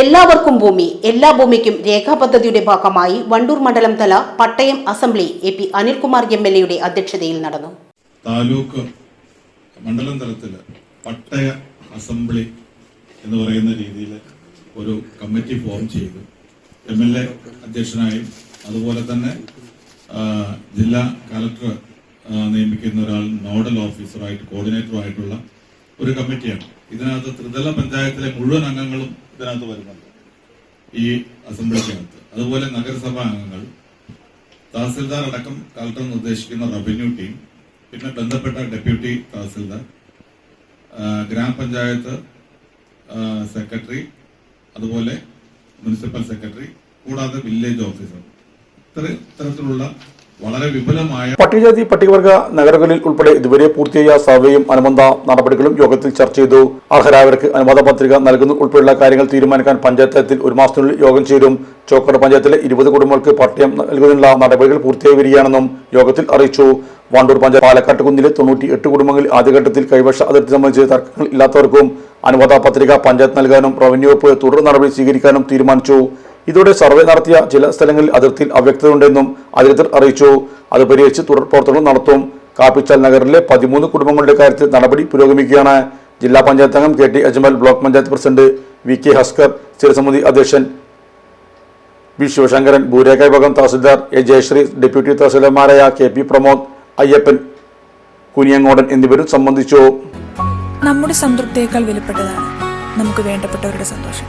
എല്ലാവർക്കും ഭൂമി എല്ലാ ഭൂമിക്കും രേഖാ പദ്ധതിയുടെ ഭാഗമായി വണ്ടൂർ മണ്ഡലം തല പട്ടയം assembly A P Anilkumar M L എയുടെ അധ്യക്ഷതയിൽ നടന്നു. താലൂക്ക് മണ്ഡലം തലത്തിൽ പട്ടയ അസംബ്ലി എന്ന് പറയുന്ന രീതിയിൽ ഒരു കമ്മിറ്റി ഫോം ചെയ്തു. എം എൽ എ അധ്യക്ഷനായും. അതുപോലെ തന്നെ ജില്ലാ കലക്ടർ നിയമിക്കുന്ന ഒരാൾ നോഡൽ ഓഫീസറായിട്ട് കോർഡിനേറ്ററുമായിട്ടുള്ള ഒരു കമ്മിറ്റിയാണ്. ഇതിനകത്ത് ത്രിതല പഞ്ചായത്തിലെ മുഴുവൻ അംഗങ്ങളും ഇതിനകത്ത് വരുന്നുണ്ട്. ഈ അസംബ്ലിക്കകത്ത്. അതുപോലെ നഗരസഭാ അംഗങ്ങൾ തഹസിൽദാർ അടക്കം കളക്ടർ നിർദ്ദേശിക്കുന്ന റവന്യൂ ടീം പിന്നെ ബന്ധപ്പെട്ട ഡെപ്യൂട്ടി തഹസിൽദാർ ഗ്രാമപഞ്ചായത്ത് സെക്രട്ടറി അതുപോലെ മുനിസിപ്പൽ സെക്രട്ടറി കൂടാതെ വില്ലേജ് ഓഫീസർ. ഇത്ര ഇത്തരത്തിലുള്ള വളരെ വിപുലമായ പട്ടികജാതി പട്ടികവർഗ നഗരങ്ങളിൽ ഉൾപ്പെടെ ഇതുവരെ പൂർത്തിയായ സർവേയും അനുബന്ധ നടപടികളും യോഗത്തിൽ ചർച്ച ചെയ്തു. അർഹരായവർക്ക് അനുവാദ പത്രിക നൽകുന്ന. ഉൾപ്പെടെയുള്ള കാര്യങ്ങൾ തീരുമാനിക്കാൻ പഞ്ചായത്ത് തലത്തിൽ ഒരു മാസത്തിനുള്ളിൽ യോഗം ചേരും. ചോക്കട് പഞ്ചായത്തിലെ ഇരുപത് കുടുംബങ്ങൾക്ക് പട്ടയം നൽകുന്നതിനുള്ള നടപടികൾ പൂർത്തിയായി വരികയാണെന്നും യോഗത്തിൽ അറിയിച്ചു. വണ്ടൂർ പഞ്ചായത്ത് പാലക്കാട്ട് കുന്നിലെ തൊണ്ണൂറ്റി എട്ട് കുടുംബങ്ങളിൽ ആദ്യഘട്ടത്തിൽ കൈവശ അതിർത്തി സംബന്ധിച്ച് തർക്കങ്ങൾ ഇല്ലാത്തവർക്കും അനുവാദ പത്രിക പഞ്ചായത്ത് നൽകാനും റവന്യൂ വകുപ്പ് തുടർ നടപടി സ്വീകരിക്കാനും തീരുമാനിച്ചു. ഇതോടെ സർവേ നടത്തിയ ചില സ്ഥലങ്ങളിൽ അതിർത്തിയിൽ അവ്യക്തത ഉണ്ടെന്നും അധികൃതർ അറിയിച്ചു. അത് പരിഹരിച്ച് തുടർ പ്രവർത്തനങ്ങൾ നടത്തും. കാപ്പിച്ചാൽ നഗറിലെ പതിമൂന്ന് കുടുംബങ്ങളുടെ കാര്യത്തിൽ നടപടി പുരോഗമിക്കുകയാണ്. ജില്ലാ പഞ്ചായത്ത് അംഗം K T Ajmal block panchayat president V K Haskar സ്ഥിരസമിതി അധ്യക്ഷൻ വി ശിവശങ്കരൻ ഭൂരേഖ വിഭാഗം തഹസിൽദാർ എ ജയശ്രീ ഡെപ്യൂട്ടി തഹസിൽദാർമാരായ കെ പി പ്രമോദ് അയ്യപ്പൻ കുനിയങ്ങോടൻ എന്നിവരും സംബന്ധിച്ചു. നമ്മുടെ സംതൃപ്തിയേക്കാൾ വിലപ്പെട്ടതാണ്. നമുക്ക് വേണ്ടപ്പെട്ടവരുടെ സന്തോഷം.